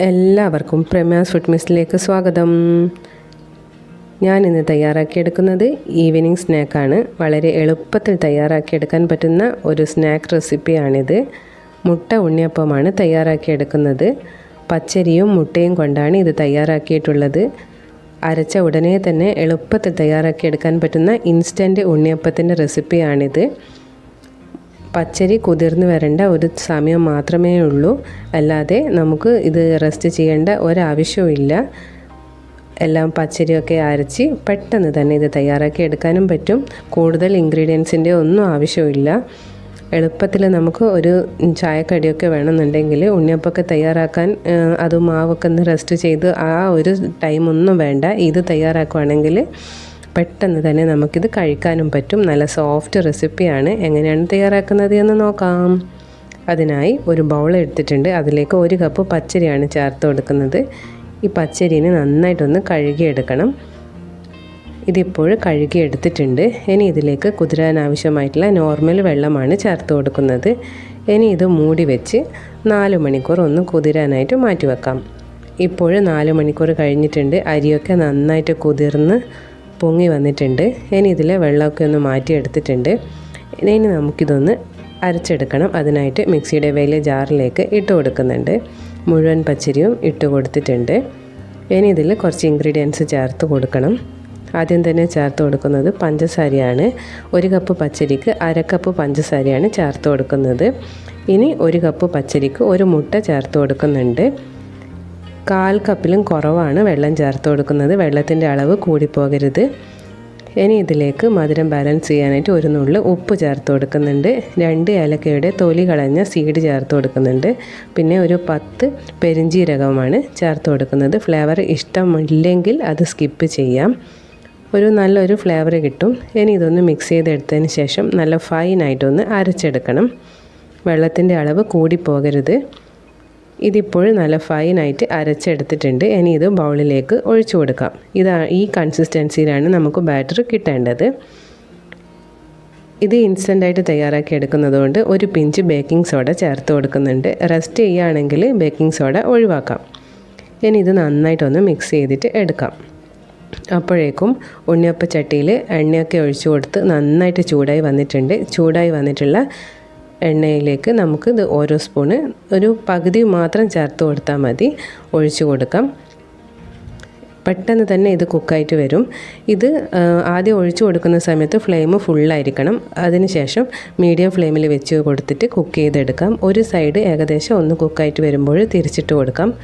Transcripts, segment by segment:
എല്ലാവർക്കും പ്രമ്യാസ് ഫുഡ് മിസ്റ്റിലേക്ക് സ്വാഗതം. ഞാൻ ഇന്ന് തയ്യാറാക്കിയെടുക്കുന്നത് ഈവനിങ് സ്നാക്കാണ്. വളരെ എളുപ്പത്തിൽ തയ്യാറാക്കിയെടുക്കാൻ പറ്റുന്ന ഒരു സ്നാക്ക് റെസിപ്പിയാണിത്. മുട്ട ഉണ്ണിയപ്പമാണ് തയ്യാറാക്കിയെടുക്കുന്നത്. പച്ചരിയും മുട്ടയും കൊണ്ടാണ് ഇത് തയ്യാറാക്കിയിട്ടുള്ളത്. അരച്ച ഉടനെ തന്നെ എളുപ്പത്തിൽ തയ്യാറാക്കിയെടുക്കാൻ പറ്റുന്ന ഇൻസ്റ്റന്റ് ഉണ്ണിയപ്പത്തിന്റെ റെസിപ്പിയാണിത്. പച്ചരി കുതിർന്ന് വരേണ്ട ഒരു സമയം മാത്രമേ ഉള്ളൂ. അല്ലാതെ നമുക്ക് ഇത് റെസ്റ്റ് ചെയ്യേണ്ട ഒരാവശ്യവും എല്ലാം പച്ചരിയൊക്കെ അരച്ച് പെട്ടെന്ന് തന്നെ ഇത് തയ്യാറാക്കി എടുക്കാനും പറ്റും. കൂടുതൽ ഇൻഗ്രീഡിയൻസിന്റെ ഒന്നും ആവശ്യമില്ല എളുപ്പത്തിൽ നമുക്ക് ഒരു ചായക്കടിയൊക്കെ വേണമെന്നുണ്ടെങ്കിൽ ഉണ്ണിയപ്പൊക്കെ തയ്യാറാക്കാൻ അത് മാവൊക്കെ ഒന്ന് റെസ്റ്റ് ചെയ്ത് ആ ഒരു ടൈമൊന്നും വേണ്ട. ഇത് തയ്യാറാക്കുവാണെങ്കിൽ പെട്ടെന്ന് തന്നെ നമുക്കിത് കഴിക്കാനും പറ്റും. നല്ല സോഫ്റ്റ് റെസിപ്പിയാണ് എങ്ങനെയാണ് തയ്യാറാക്കുന്നത് എന്ന് നോക്കാം. അതിനായി ഒരു ബൗൾ എടുത്തിട്ടുണ്ട്. അതിലേക്ക് ഒരു കപ്പ് പച്ചരിയാണ് ചേർത്ത് കൊടുക്കുന്നത്. ഈ പച്ചരിനെ നന്നായിട്ടൊന്ന് കഴുകിയെടുക്കണം. ഇതിപ്പോൾ കഴുകിയെടുത്തിട്ടുണ്ട്. ഇനി ഇതിലേക്ക് കുതിരാൻ ആവശ്യമായിട്ടുള്ള നോർമൽ വെള്ളമാണ് ചേർത്ത് കൊടുക്കുന്നത്. ഇനി ഇത് മൂടി വെച്ച് നാല് മണിക്കൂർ ഒന്ന് കുതിരാനായിട്ട് മാറ്റി വെക്കാം ഇപ്പോൾ നാല് മണിക്കൂർ കഴിഞ്ഞിട്ടുണ്ട്. അരിയൊക്കെ നന്നായിട്ട് കുതിർന്ന് പൊങ്ങി വന്നിട്ടുണ്ട്. ഇനി ഇതിലെ വെള്ളമൊക്കെ ഒന്ന് മാറ്റിയെടുത്തിട്ടുണ്ട്. ഇനി നമുക്കിതൊന്ന് അരച്ചെടുക്കണം. അതിനായിട്ട് മിക്സിയുടെ വലിയ ജാറിലേക്ക് ഇട്ട് കൊടുക്കുന്നുണ്ട്. മുഴുവൻ പച്ചരിയും ഇട്ട് കൊടുത്തിട്ടുണ്ട്. ഇനി ഇതിൽ കുറച്ച് ഇൻഗ്രീഡിയൻസ് ചേർത്ത് കൊടുക്കണം. ആദ്യം തന്നെ ചേർത്ത് കൊടുക്കുന്നത് പഞ്ചസാരയാണ്. ഒരു കപ്പ് പച്ചരിക്ക് അര കപ്പ് പഞ്ചസാരയാണ് ചേർത്ത് കൊടുക്കുന്നത്. ഇനി ഒരു കപ്പ് പച്ചരിക്ക് ഒരു മുട്ട ചേർത്ത് കൊടുക്കുന്നുണ്ട്. കാൽ കപ്പിലും കുറവാണ് വെള്ളം ചേർത്ത് കൊടുക്കുന്നത്. വെള്ളത്തിന്റെ അളവ് കൂടിപ്പോകരുത്. ഇനി ഇതിലേക്ക് മധുരം ബാലൻസ് ചെയ്യാനായിട്ട് ഒരു നുള്ളു ഉപ്പ് ചേർത്ത് കൊടുക്കുന്നുണ്ട്. രണ്ട് ഏലക്കയുടെ തൊലി കളഞ്ഞ സീഡ് ചേർത്ത് കൊടുക്കുന്നുണ്ട്. പിന്നെ ഒരു പത്ത് പെരിഞ്ചീരകമാണ് ചേർത്ത് കൊടുക്കുന്നത്. ഫ്ലേവർ ഇഷ്ടമില്ലെങ്കിൽ അത് സ്കിപ്പ് ചെയ്യാം. ഒരു നല്ലൊരു ഫ്ലേവർ കിട്ടും. ഇനി ഇതൊന്ന് മിക്സ് ചെയ്തെടുത്തതിന് ശേഷം നല്ല ഫൈനായിട്ടൊന്ന് അരച്ചെടുക്കണം. വെള്ളത്തിന്റെ അളവ് കൂടിപ്പോകരുത്. ഇതിപ്പോൾ നല്ല ഫൈനായിട്ട് അരച്ചെടുത്തിട്ടുണ്ട്. ഇനി ഇത് ബൗളിലേക്ക് ഒഴിച്ചു കൊടുക്കാം. ഇതാ ഈ കൺസിസ്റ്റൻസിയിലാണ് നമുക്ക് ബാറ്റർ കിട്ടേണ്ടത്. ഇത് ഇൻസ്റ്റന്റായിട്ട് തയ്യാറാക്കി എടുക്കുന്നതുകൊണ്ട് ഒരു പിഞ്ച് ബേക്കിംഗ് സോഡ ചേർത്ത് കൊടുക്കുന്നുണ്ട്. റെസ്റ്റ് ചെയ്യുകയാണെങ്കിൽ ബേക്കിംഗ് സോഡ ഒഴിവാക്കാം. ഇനി ഇത് നന്നായിട്ടൊന്ന് മിക്സ് ചെയ്തിട്ട് എടുക്കാം. അപ്പോഴേക്കും ഉണ്ണിയപ്പ ചട്ടിയിൽ എണ്ണയൊക്കെ ഒഴിച്ചു കൊടുത്ത് നന്നായിട്ട് ചൂടായി വന്നിട്ടുണ്ട്. ചൂടായി വന്നിട്ടുള്ള എണ്ണയിലേക്ക് നമുക്ക് ഇത് ഓരോ സ്പൂണ് ഒരു പകുതി മാത്രം ചേർത്ത് കൊടുത്താൽ മതി. ഒഴിച്ചു കൊടുക്കാം. പെട്ടെന്ന് തന്നെ ഇത് കുക്കായിട്ട് വരും. ഇത് ആദ്യം ഒഴിച്ചു കൊടുക്കുന്ന സമയത്ത് ഫ്ലെയിം ഫുള്ളായിരിക്കണം. അതിനുശേഷം മീഡിയം ഫ്ലെയിമിൽ വെച്ച് കൊടുത്തിട്ട് കുക്ക് ചെയ്തെടുക്കാം. ഒരു സൈഡ് ഏകദേശം ഒന്ന് കുക്കായിട്ട് വരുമ്പോൾ തിരിച്ചിട്ട് കൊടുക്കാം.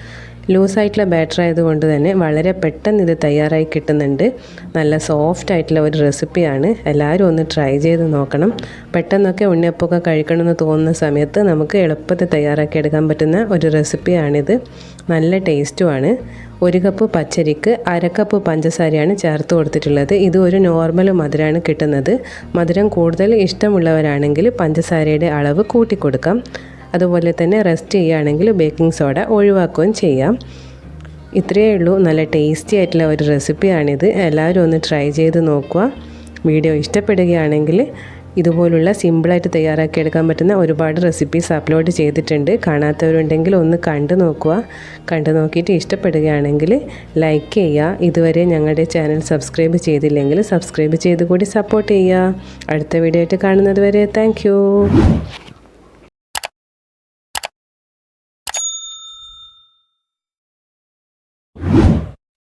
ലൂസായിട്ടുള്ള ബാറ്റർ ആയതുകൊണ്ട് തന്നെ വളരെ പെട്ടെന്ന് ഇത് തയ്യാറായി കിട്ടുന്നുണ്ട്. നല്ല സോഫ്റ്റ് ആയിട്ടുള്ള ഒരു റെസിപ്പിയാണ് എല്ലാവരും ഒന്ന് ട്രൈ ചെയ്ത് നോക്കണം. പെട്ടെന്നൊക്കെ ഉണ്ണിയപ്പമൊക്കെ കഴിക്കണമെന്ന് തോന്നുന്ന സമയത്ത് നമുക്ക് എളുപ്പത്തിൽ തയ്യാറാക്കി എടുക്കാൻ പറ്റുന്ന ഒരു റെസിപ്പിയാണിത് നല്ല ടേസ്റ്റുമാണ് ഒരു കപ്പ് പച്ചരിക്ക് അര കപ്പ് പഞ്ചസാരയാണ് ചേർത്ത് കൊടുത്തിട്ടുള്ളത്. ഇത് ഒരു നോർമൽ മധുരമാണ് കിട്ടുന്നത്. മധുരം കൂടുതൽ ഇഷ്ടമുള്ളവരാണെങ്കിൽ പഞ്ചസാരയുടെ അളവ് കൂട്ടിക്കൊടുക്കാം. അതുപോലെ തന്നെ റെസ്റ്റ് ചെയ്യുകയാണെങ്കിൽ ബേക്കിംഗ് സോഡ ഒഴിവാക്കുകയും ചെയ്യാം. ഇത്രയേ ഉള്ളൂ. നല്ല ടേസ്റ്റി ആയിട്ടുള്ള ഒരു റെസിപ്പിയാണിത്. എല്ലാവരും ഒന്ന് ട്രൈ ചെയ്ത് നോക്കുക. വീഡിയോ ഇഷ്ടപ്പെടുകയാണെങ്കിൽ ഇതുപോലുള്ള സിമ്പിളായിട്ട് തയ്യാറാക്കി എടുക്കാൻ പറ്റുന്ന ഒരുപാട് റെസിപ്പീസ് അപ്ലോഡ് ചെയ്തിട്ടുണ്ട്. കാണാത്തവരുണ്ടെങ്കിൽ ഒന്ന് കണ്ടു നോക്കുക. കണ്ടു നോക്കിയിട്ട് ഇഷ്ടപ്പെടുകയാണെങ്കിൽ ലൈക്ക് ചെയ്യുക. ഇതുവരെ ഞങ്ങളുടെ ചാനൽ സബ്സ്ക്രൈബ് ചെയ്തില്ലെങ്കിൽ സബ്സ്ക്രൈബ് ചെയ്ത് കൂടി സപ്പോർട്ട് ചെയ്യുക. അടുത്ത വീഡിയോ ആയിട്ട് കാണുന്നത് വരെ താങ്ക്